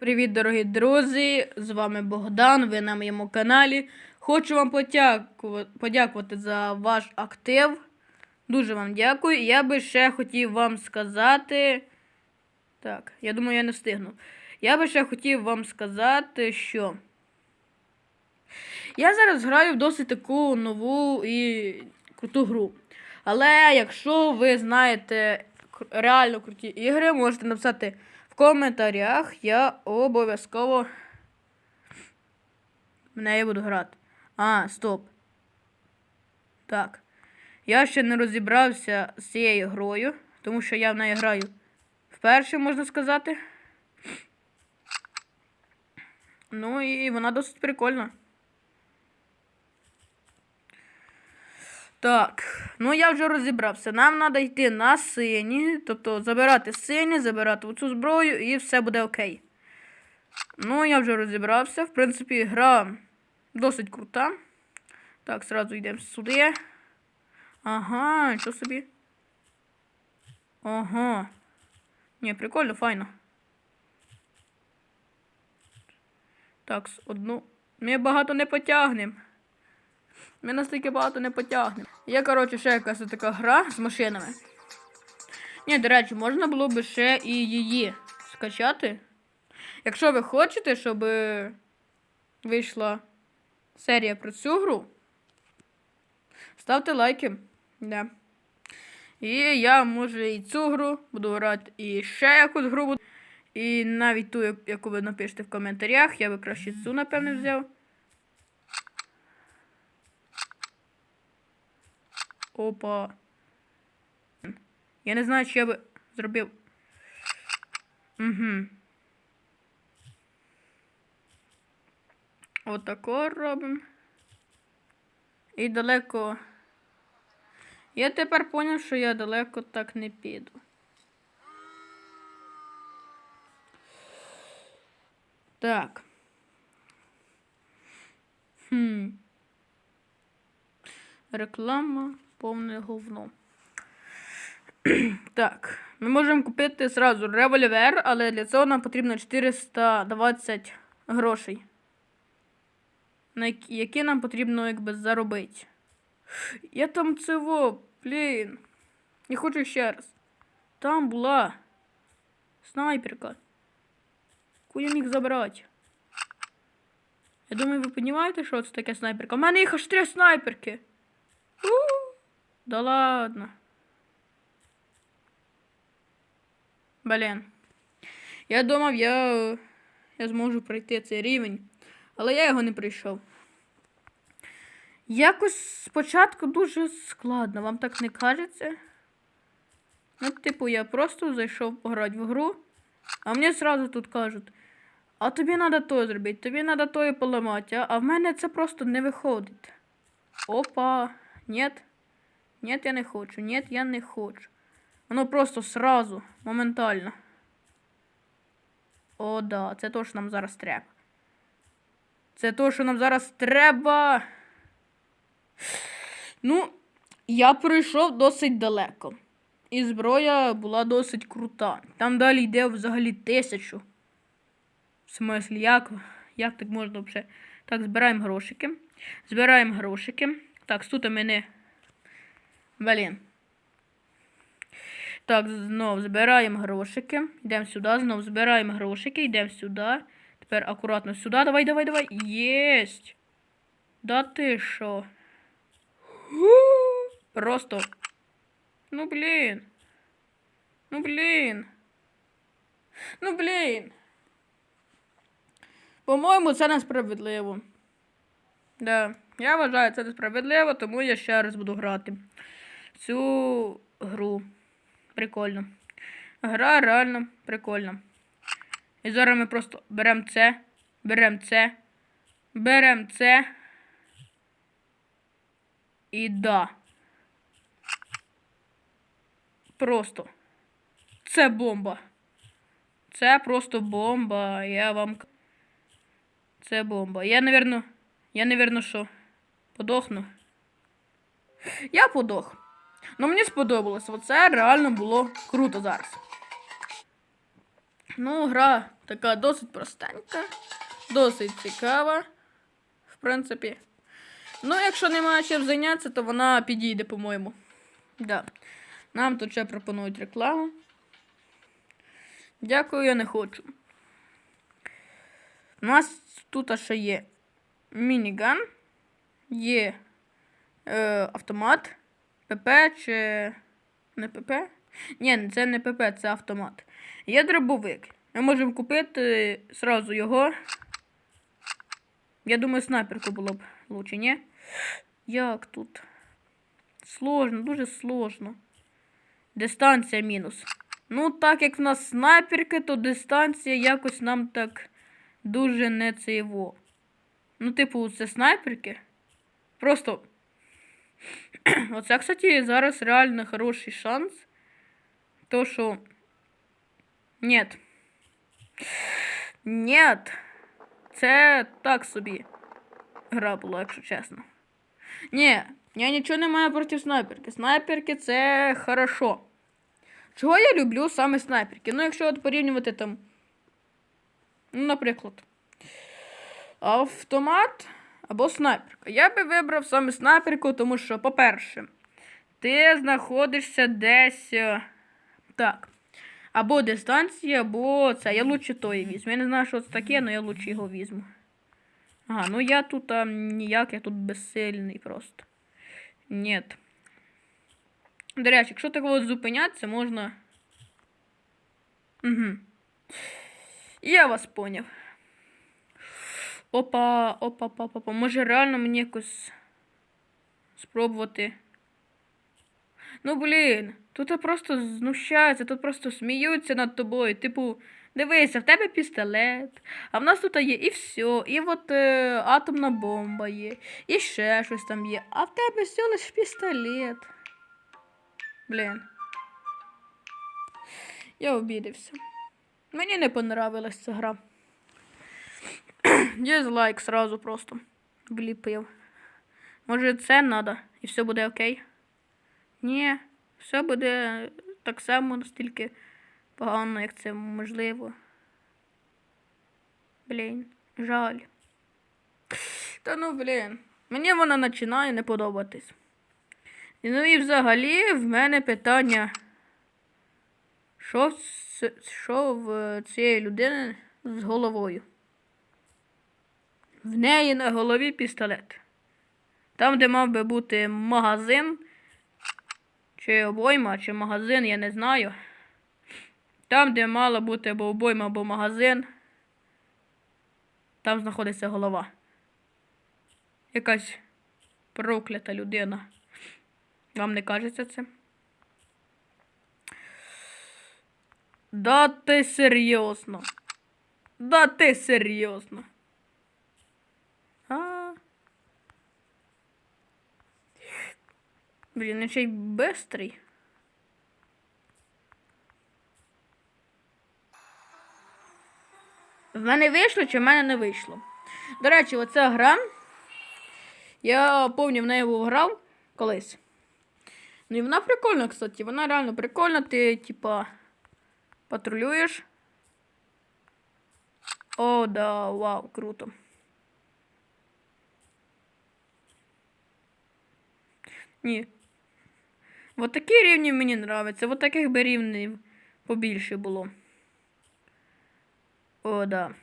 Привіт, дорогі друзі! З вами Богдан. Ви на моєму каналі. Хочу вам подякувати, за ваш актив. Дуже вам дякую. Я би ще хотів вам сказати. Так, я думаю, я не встигну. Я би ще хотів вам сказати, що. Я зараз граю в досить таку нову і круту гру. Але якщо ви знаєте реально круті ігри, можете написати в коментарях. Я обов'язково в неї буду грати. А, стоп. Так. Я ще не розібрався з цією грою, тому що я в неї граю вперше, можна сказати. Ну і вона досить прикольна. Так, ну я вже розібрався. Нам треба йти на сині, тобто забирати сині, забирати оцю зброю і все буде окей. Ну, я вже розібрався. В принципі, гра досить крута. Так, зразу йдемо сюди. Ага, що собі? Ага. Ні, прикольно, файно. Так, одну. Ми багато не потягнемо. Ми настільки багато не потягнемо. Є, коротше, ще якась така гра з машинами. Ні, до речі, можна було би ще і її скачати. Якщо ви хочете, щоб вийшла серія про цю гру, ставте лайки. Да. І я, може, і цю гру буду грати, і ще якусь гру буду. І навіть ту, яку ви напишете в коментарях, я би краще цю, напевне, взяв. Опа. Я не знаю, чи я би зробив. Угу. Отако робимо. І далеко. Я тепер поняв, що я далеко так не піду. Так. Хм. Реклама повне говно. так, ми можемо купити зразу револьвер, але для цього нам потрібно 420 грошей. На які, нам потрібно якби заробити. Я там цього, блін. Я хочу ще раз. Там була снайперка. Яку я міг забрати. Я думаю, ви розумієте, що це таке снайперка? У мене їх аж три снайперки. У, Да ладно. Блін. Я думав, я, я зможу пройти цей рівень, але я його не пройшов. Якось спочатку дуже складно, вам так не кажеться? Ну, типу, я просто зайшов пограти в гру, а мені зразу тут кажуть, а тобі треба то зробити, тобі треба то поламати, а? в мене це просто не виходить. Опа, ні. Ні, я не хочу, ні, я не хочу. Воно просто сразу, моментально. О, да, це то, що нам зараз треба. Це то, що нам зараз треба. Ну, я пройшов досить далеко. І зброя була досить крута. Там далі йде взагалі тисячу. В смислі, як, як так можна взагалі? Так, збираємо грошики. Збираємо грошики. Так, тут у мене. Блін. Так, знов збираємо грошики. Йдемо сюди, знов збираємо грошики, йдемо сюди. Тепер акуратно сюди. Давай, давай, давай. Єсть. Да ти що? Просто. Ну блін. Ну блін. Ну блін. По-моєму, це несправедливо. Да, я вважаю це несправедливо, тому я ще раз буду грати цю гру. Прикольно. Гра реально прикольна. І зараз ми просто беремо це, беремо це, беремо це. І да. Просто. Це бомба. Це просто бомба. Я вам. Це бомба. Я, навірно, я, навірно, що? Подохну. Я подох. Ну мені сподобалось. Оце реально було круто зараз. Ну, гра така досить простенька, досить цікава, в принципі. Ну, якщо немає чим зайнятися, то вона підійде, по-моєму. Да. Нам тут ще пропонують рекламу. Дякую, я не хочу. У нас тут ще є мініган, є е, автомат, ПП чи не ПП? Ні, це не ПП, це автомат. Є дробовик. Ми можемо купити сразу його. Я думаю, снайперку було б лучше, ні? Як тут? Сложно, дуже сложно. Дистанція мінус. Ну, так як в нас снайперки, то дистанція якось нам так дуже не цейво. Ну, типу, це снайперки. Просто. Оце, кстати, зараз реально хороший шанс. То, що. Нет. Нет. Це так собі. Гра була, якщо чесно. Ні, я нічого не маю проти снайперки. Снайперки це хорошо. Чого я люблю саме снайперки? Ну, якщо от порівнювати там. Ну, наприклад. Автомат або снайперка. Я би вибрав саме снайперку, тому що, по-перше, ти знаходишся десь. е, Так. Або дистанція, або це. Я лучше той візьму. Я не знаю, що це таке, але я лучше його візьму. Ага, ну я тут а, ніяк, я тут безсильний просто. Нет. До речі, якщо так от зупинятися, можна. Угу. Я вас поняв. Опа, опа, опа, опа. Може реально мені якось спробувати. Ну, блін, тут просто знущаються, тут просто сміються над тобою. Типу, дивися, в тебе пістолет, а в нас тут є і все, і от е, атомна бомба є, і ще щось там є. А в тебе все лише пістолет. Блін. Я обідався. Мені не понравилась ця гра. Дізлайк сразу просто вліпив. Може це надо і все буде окей? Ні, все буде так само настільки погано, як це можливо. Блін, жаль. Та ну блін. Мені вона починає не подобатись. Ну і взагалі в мене питання. Що, в в цієї людини з головою? В неї на голові пістолет. Там, де мав би бути магазин, чи обойма, чи магазин, я не знаю. Там, де мала бути або обойма, або магазин, там знаходиться голова. Якась проклята людина. Вам не кажеться це? Да ти серйозно. Да ти серйозно. А. Блін, він ще й бистрий. В мене вийшло чи в мене не вийшло? До речі, оця гра. Я пам'ятаю, в неї грав колись. Ну і вона прикольна, кстати. Вона реально прикольна. Ти, типа, патрулюєш. О, да, вау, круто. Ні. Вот такі рівні мені нравляться. Вот таких би рівнів побільше було. О, да.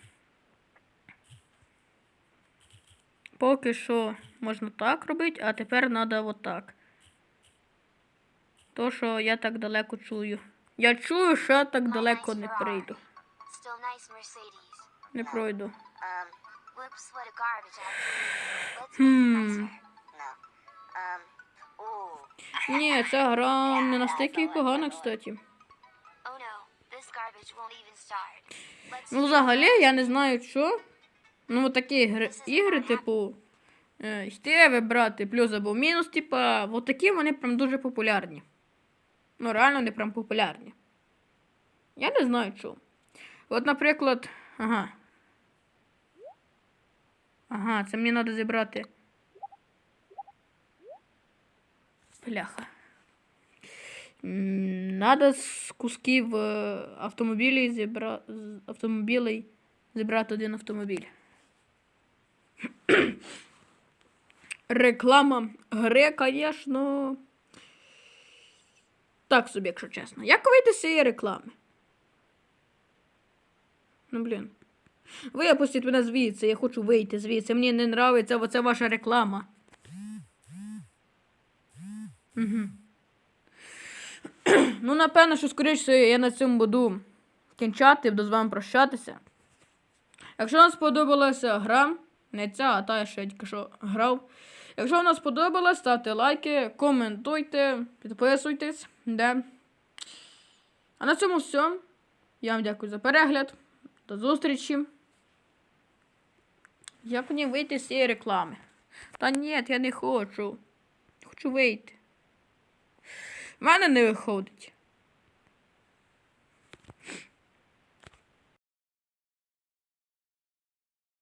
Поки що можна так робити, а тепер треба отак. То, що я так далеко чую. Я чую, що я так далеко не прийду. Не пройду. Ні, ця гра не настільки і погана, кстати. Let's Ну, взагалі, я не знаю, що. Ну, от такі ігри, ігри, типу, е, йти, вибрати плюс або мінус, типа, от такі вони прям дуже популярні. Ну, реально вони прям популярні. Я не знаю чого. От, наприклад, ага. Ага, це мені треба зібрати. Бляха. Надо з кусків автомобілів зібра... автомобілей зібрати один автомобіль. Реклама гри, звісно. Так собі, якщо чесно. Як вийти з цієї реклами? Ну, блін. Випустіть мене звідси, я хочу вийти звідси. Мені не нравиться оця ваша реклама. Ну, напевно, що скоріше я на цьому буду кінчати, буду з вами прощатися. Якщо вам сподобалася гра, не ця, а та, що я тільки що грав. Якщо вам сподобалось, ставте лайки, коментуйте, підписуйтесь. Да. А на цьому все. Я вам дякую за перегляд. До зустрічі. Як мені вийти з цієї реклами? Та ні, я не хочу. Хочу вийти. В мене не виходить.